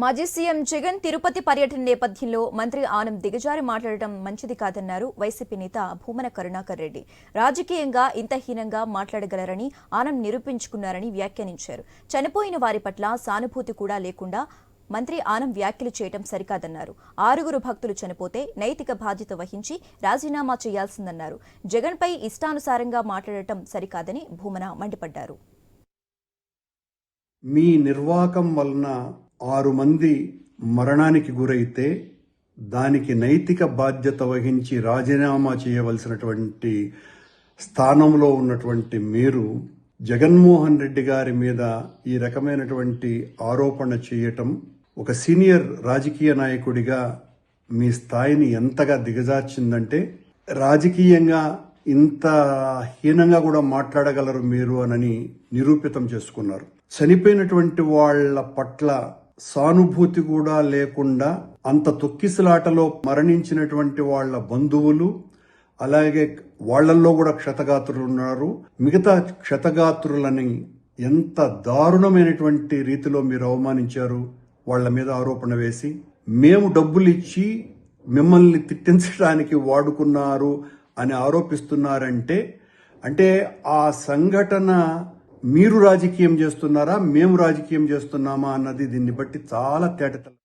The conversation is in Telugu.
మాజీ సీఎం జగన్ తిరుపతి పర్యటన నేపథ్యంలో మంత్రి ఆనం దిగజారి మాట్లాడటం మంచిది కాదన్నారు వైసీపీ నేత భూమన కరుణాకర్ రెడ్డి. రాజకీయంగా ఇంత హీనంగా మాట్లాడగలరని ఆనం నిరూపించుకున్నారని వ్యాఖ్యానించారు. చనిపోయిన వారి పట్ల సానుభూతి కూడా లేకుండా మంత్రి ఆనం వ్యాఖ్యలు చేయటం సరికాదన్నారు. ఆరుగురు భక్తులు చనిపోతే నైతిక బాధ్యత వహించి రాజీనామా చేయాల్సిందన్నారు. జగన్పై ఇష్టానుసారంగా మాట్లాడటం సరికాదని భూమన మండిపడ్డారు. మీ నిర్వాకం వలన ఆరు మంది మరణానికి గురైతే దానికి నైతిక బాధ్యత వహించి రాజీనామా చేయవలసినటువంటి స్థానంలో ఉన్నటువంటి మీరు జగన్మోహన్ రెడ్డి గారి మీద ఈ రకమైనటువంటి ఆరోపణ చేయటం ఒక సీనియర్ రాజకీయ నాయకుడిగా మీ స్థాయిని ఎంతగా దిగజార్చిందంటే రాజకీయంగా ఇంత హీనంగా కూడా మాట్లాడగలరు మీరు అనని నిరూపితం చేసుకున్నారు. చనిపోయినటువంటి వాళ్ళ పట్ల సానుభూతి కూడా లేకుండా అంత తొక్కిసలాటలో మరణించినటువంటి వాళ్ళ బంధువులు అలాగే వాళ్ళల్లో కూడా క్షతగాత్రులు ఉన్నారు. మిగతా క్షతగాత్రులని ఎంత దారుణమైనటువంటి రీతిలో మీరు అవమానించారు వాళ్ళ మీద ఆరోపణ వేసి మేము డబ్బులు ఇచ్చి మిమ్మల్ని తిట్టించడానికి వాడుకున్నారు అని ఆరోపిస్తున్నారంటే అంటే ఆ సంఘటన మీరు రాజకీయం చేస్తున్నారా? మేము రాజకీయం చేస్తున్నామా? అన్నది దీన్ని బట్టి చాలా తేటతెల్ల.